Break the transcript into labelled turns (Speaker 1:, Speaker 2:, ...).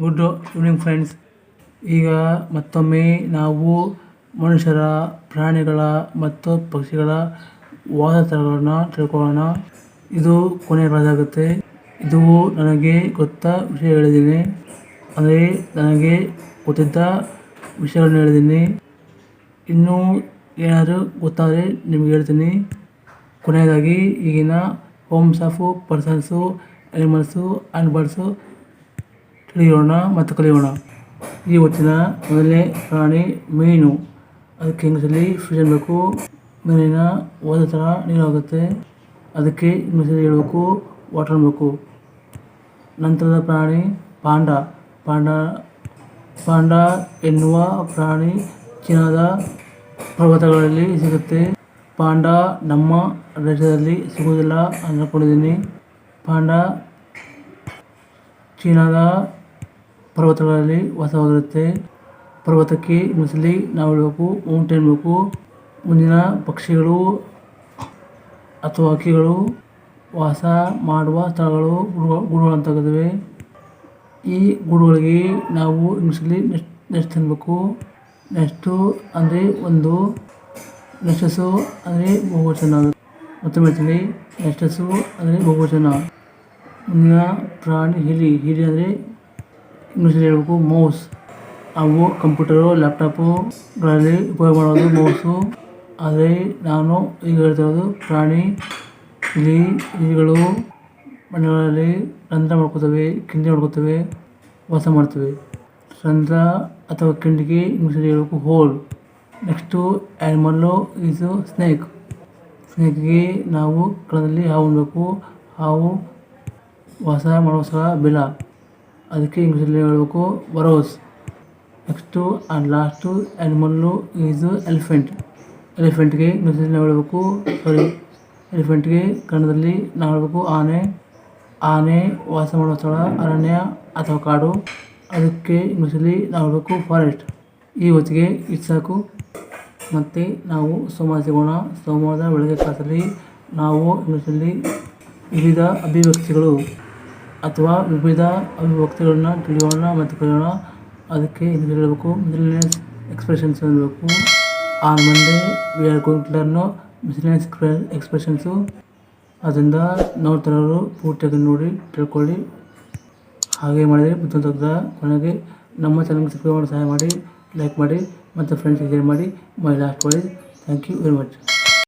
Speaker 1: Good evening friends ಈಗ ಮತ್ತೊಮ್ಮೆ ನಾವು ಮನುಷ್ಯರ ಪ್ರಾಣಿಗಳ ಮತ್ತು ಪಕ್ಷಿಗಳ ವಾಸಸ್ಥಳಗಳನ್ನು ತಿಳ್ಕೊಳ್ಳೋಣ. ಇದು ಕೊನೆಯ ಇದು ನನಗೆ ಗೊತ್ತ ವಿಷಯ ಹೇಳಿದ್ದೀನಿ. ಅಂದರೆ ನನಗೆ ಗೊತ್ತಿದ್ದ ವಿಷಯಗಳನ್ನ ಹೇಳಿದ್ದೀನಿ. ಇನ್ನೂ ಏನಾದರೂ ಗೊತ್ತಾದರೆ ನಿಮಗೆ ಹೇಳ್ತೀನಿ. ಕೊನೆಯದಾಗಿ ಈಗಿನ homes of persons animals and birds ತಿಳಿಯೋಣ ಮತ್ತು ಕಲಿಯೋಣ. ಈ ಹೊತ್ತಿನ ಮೊದಲನೇ ಪ್ರಾಣಿ ಮೀನು. ಅದಕ್ಕೆ ಇಂಗ್ಲೀಷಲ್ಲಿ ಫಿಶ್ ಬೇಕು. ಮೀನಿನ ಹೋದ ಥರ ನೀರಾಗುತ್ತೆ. ಅದಕ್ಕೆ ಇಂಗ್ಲೀಷಲ್ಲಿ ಹೇಳಬೇಕು, ವಾಟರ್ ಅನ್ಬೇಕು ನಂತರದ ಪ್ರಾಣಿ ಪಾಂಡ. ಪಾಂಡ ಪಾಂಡ ಎನ್ನುವ ಪ್ರಾಣಿ ಚೀನಾದ ಪರ್ವತಗಳಲ್ಲಿ ಸಿಗುತ್ತೆ. ಪಾಂಡ ನಮ್ಮ ದೇಶದಲ್ಲಿ ಸಿಗುವುದಿಲ್ಲ ಅಂದ್ಕೊಂಡಿದ್ದೀನಿ. ಪಾಂಡ, ಚೀನಾದ ಪರ್ವತಗಳಲ್ಲಿ ವಾಸವಾಗಿರುತ್ತೆ. ಪರ್ವತಕ್ಕೆ ಇಂಗ್ಲೀಷಲ್ಲಿ ನಾವು ಹೇಳಬೇಕು ಮೌಂಟೇನ್ ಬೇಕು ಮುಂದಿನ ಪಕ್ಷಿಗಳು ಅಥವಾ ಹಕ್ಕಿಗಳು ವಾಸ ಮಾಡುವ ಸ್ಥಳಗಳು ಗೂಡು ಗೂಡುಗಳು ಅಂತ ಕರೀತೇವೆ ಈ ಗೂಡುಗಳಿಗೆ ನಾವು ಇಂಗ್ಲೀಷಲ್ಲಿ ನೆಸ್ಟ್ ನೆಸ್ಟ್ ಅನ್ಬೇಕು ನೆಸ್ಟು ಅಂದರೆ ಒಂದು ನೆಸ್ಟಸ್ಸು ಅಂದರೆ ಬಹುವಚನ. ಮತ್ತೊಮ್ಮೆ ಹೇಳ್ತೀನಿ, ನೆಸ್ಟಸ್ಸು ಅಂದರೆ ಬಹುವಚನ. ಮುಂದಿನ ಪ್ರಾಣಿ ಹಿರಿ ಹಿರಿ ಅಂದರೆ ಇಂಗ್ಲೀಷಲ್ಲಿ ಹೇಳಬೇಕು ಮೌಸ್. ಅವು ಕಂಪ್ಯೂಟರು ಲ್ಯಾಪ್ಟಾಪುಗಳಲ್ಲಿ ಉಪಯೋಗ ಮಾಡೋದು ಮೌಸು. ಆದರೆ ನಾನು ಈಗ ಹೇಳ್ತಿರೋದು ಪ್ರಾಣಿ, ಇಲಿ, ಇಲಿಗಳು ಮನೆಗಳಲ್ಲಿ ರಂಧ್ರ ಮಾಡ್ಕೋತವೆ, ಕಿಂಡಿ ಮಾಡ್ಕೋತವೆ, ವಾಸ ಮಾಡ್ತವೆ. ರಂಧ್ರ ಅಥವಾ ಕಿಂಡಿಗೆ ಇಂಗ್ಲೀಷಲ್ಲಿ ಹೇಳಬೇಕು ಹೋಲ್. ನೆಕ್ಸ್ಟು ಆ್ಯನಿಮಲ್ಲು ಇದು ಸ್ನೇಕ್. ಸ್ನೇಕ್ಗೆ ನಾವು ಕಳದಲ್ಲಿ ಹಾವು ಉಣ್ಬೇಕು. ಹಾವು ವಾಸ ಮಾಡುವ ಸಹ ಅದಕ್ಕೆ ಇಂಗ್ಲೀಷಲ್ಲಿ ಹೇಳಬೇಕು burrows. Next and last animal is elephant. ಎಲಿಫೆಂಟ್ಗೆ ಇಂಗ್ಲೀಷಲ್ಲಿ ಹೇಳಬೇಕು ಸಾರಿ ಎಲಿಫೆಂಟ್ಗೆ ಕನ್ನಡದಲ್ಲಿ ನಾವು ಹೇಳಬೇಕು ಆನೆ ಆನೆ ವಾಸ ಮಾಡುವ ಸ್ಥಳ, ಅರಣ್ಯ ಅಥವಾ ಕಾಡು. ಅದಕ್ಕೆ ಇಂಗ್ಲೀಷಲ್ಲಿ ನಾವು ಹೇಳಬೇಕು ಫಾರೆಸ್ಟ್. ಈ ಹೊತ್ತಿಗೆ ಸಾಕು. ಮತ್ತು ನಾವು ಸೋಮವಾರ ಸಿಗೋಣ. ಸೋಮವಾರದ ಬೆಳಗ್ಗೆ ಕ್ಲಾಸಲ್ಲಿ ನಾವು ಇಂಗ್ಲೀಷಲ್ಲಿ ವಿವಿಧ ಅಭಿವ್ಯಕ್ತಿಗಳು. ಅಥವಾ ವಿವಿಧ ಅಭಿವ್ಯಕ್ತಿಗಳನ್ನ ತಿಳಿಯೋಣ ಮತ್ತು ಕಲಿಯೋಣ. ಅದಕ್ಕೆ ಇದು ಹೇಳಬೇಕು. ಮಿಸ್ಲಿನಿಯಸ್ ಎಕ್ಸ್ಪ್ರೆಷನ್ಸ್ ಅನ್ನಬೇಕು. On Monday we are going to learn miscellaneous expressions. ಅದರಿಂದ ನೋಡ್ತಿರೋರು ಪೂರ್ತಿಯಾಗಿ ನೋಡಿ, ತಿಳ್ಕೊಳ್ಳಿ. ಹಾಗೆ ಮಾಡಿದರೆ ಬುದ್ಧಿವಂತ ಕೊನೆಗೆ ನಮ್ಮ ಚಾನಲ್ಗೆ ಸಬ್ಸ್ಕ್ರೈಬ್ ಮಾಡಿ, ಸಹಾಯ ಮಾಡಿ ಲೈಕ್ ಮಾಡಿ, ಮತ್ತು ಫ್ರೆಂಡ್ಸ್ಗೆ ಶೇರ್ ಮಾಡಿ. ಮೈ ಲಾಸ್ಟ್ ಮಾಡಿ ಥ್ಯಾಂಕ್ ಯು ವೆರಿ ಮಚ್